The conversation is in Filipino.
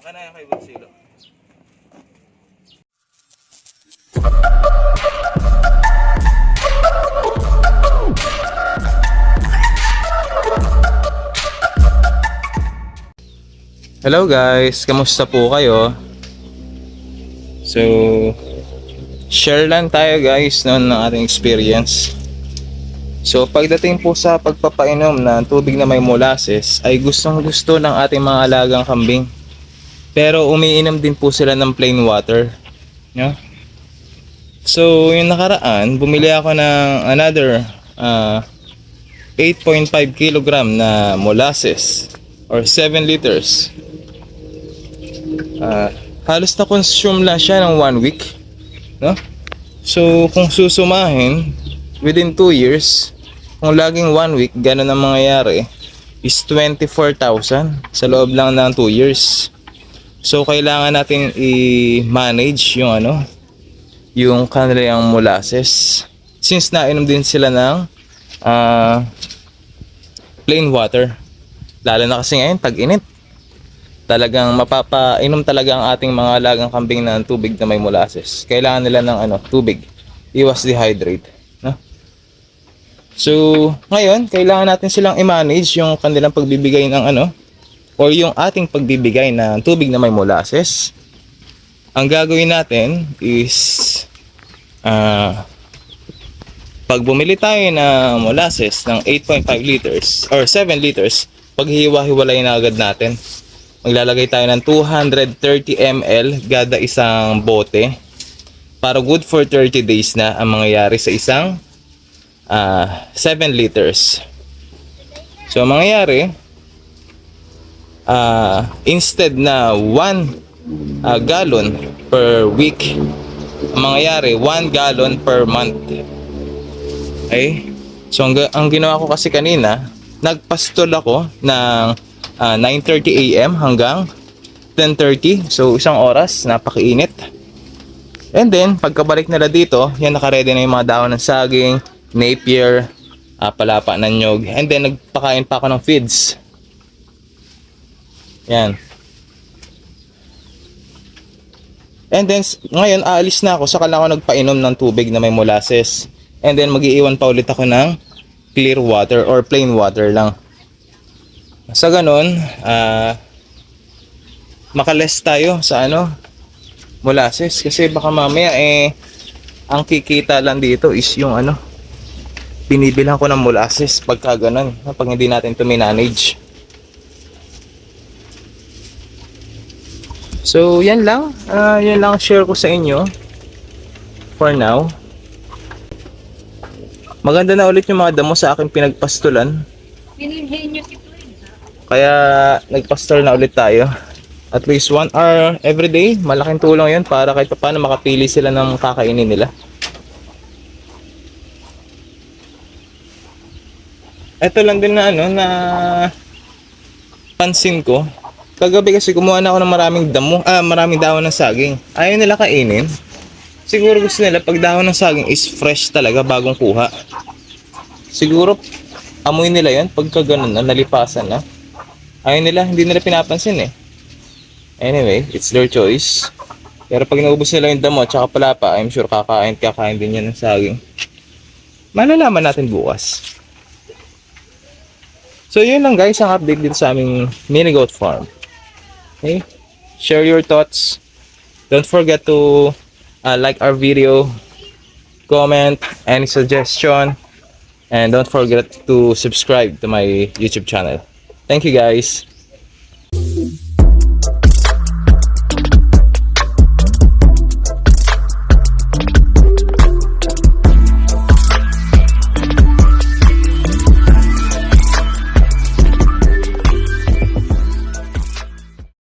Ano yan kay Bunsilo? Hello guys, kamusta po kayo? So, share lang tayo guys no, ng ating experience. So, pagdating po sa pagpapainom ng tubig na may molasses, ay gustong gusto ng ating mga alagang kambing. Pero umiinom din po sila ng plain water. No? So, yung nakaraan, bumili ako ng another ah, 8.5 kilogram na molasses or 7 liters. Ah, halos na consume lang siya ng one week. No? So, kung susumahin, within 2 years, kung laging one week, ganun ang mangyayari, is 24,000 sa loob lang ng 2 years. So, kailangan natin i-manage yung ano, yung kanilang molasses. Since nainom din sila ng ah, plain water. Lalo na kasi ngayon, tag-init. Talagang mapapainom talaga ang ating mga alagang kambing ng tubig na may molasses. Kailangan nila ng ano, tubig. Iwas dehydrate. No? So, ngayon, kailangan natin silang i-manage yung kanilang pagbibigay ng ano, or yung ating pagbibigay ng tubig na may molasses. Ang gagawin natin is, ah, pag bumili tayo ng molasses ng 8.5 liters or 7 liters, paghiwa-hiwalay na agad natin. Maglalagay tayo ng 230 ml gada isang bote para good for 30 days na ang mangyayari sa isang ah, 7 liters. So, ang mangyayari, ah, instead na 1 ah, gallon per week, ang mangyayari 1 gallon per month. Okay? So, ang, ang ginawa ko kasi kanina, nagpastol ako ng ah, 9.30 a.m. hanggang 10.30. So, isang oras, napakainit. And then, pagkabalik nila dito, yan nakaredy na yung mga dahon ng saging, napier, ah, palapa ng nyog. And then, nagpakain pa ako ng feeds. Yan. And then, ngayon, aalis na ako. Saka lang ako nagpainom ng tubig na may molasses. And then, mag-iiwan pa ulit ako ng clear water or plain water lang. Sa ganun, ah, makaless tayo sa ano, molasses. Kasi baka mamaya, eh, ang kikita lang dito is yung ano, binibilang ko ng molasses pagka ganun. Pag hindi natin ito manage. So, yan lang. Ah, yan lang ang share ko sa inyo. For now. Maganda na ulit yung mga damo sa aking pinagpastulan. Kaya nagpastol na ulit tayo. At least one hour every day. Malaking tulong yun para kahit paano makapili sila ng kakainin nila. Ito lang din na ano na pansin ko. Kagabi kasi kumuha na ako ng maraming damo, ah, maraming dahon ng saging. Ayaw nila kainin. Siguro gusto nila pag dahon ng saging is fresh talaga bagong kuha. Siguro amoy nila yan pagka ganun na nalipasan na. Ayaw nila, hindi nila pinapansin eh. Anyway, it's their choice. Pero pag naubos nila yung damo at saka palapa, I'm sure kakain, kakain din yan ng saging. Malalaman natin bukas. So yun lang guys ang update dito sa aming mini goat farm. Okay? Share your thoughts. Don't forget to uh, like our video, comment, any suggestion, and don't forget to subscribe to my YouTube channel. Thank you guys.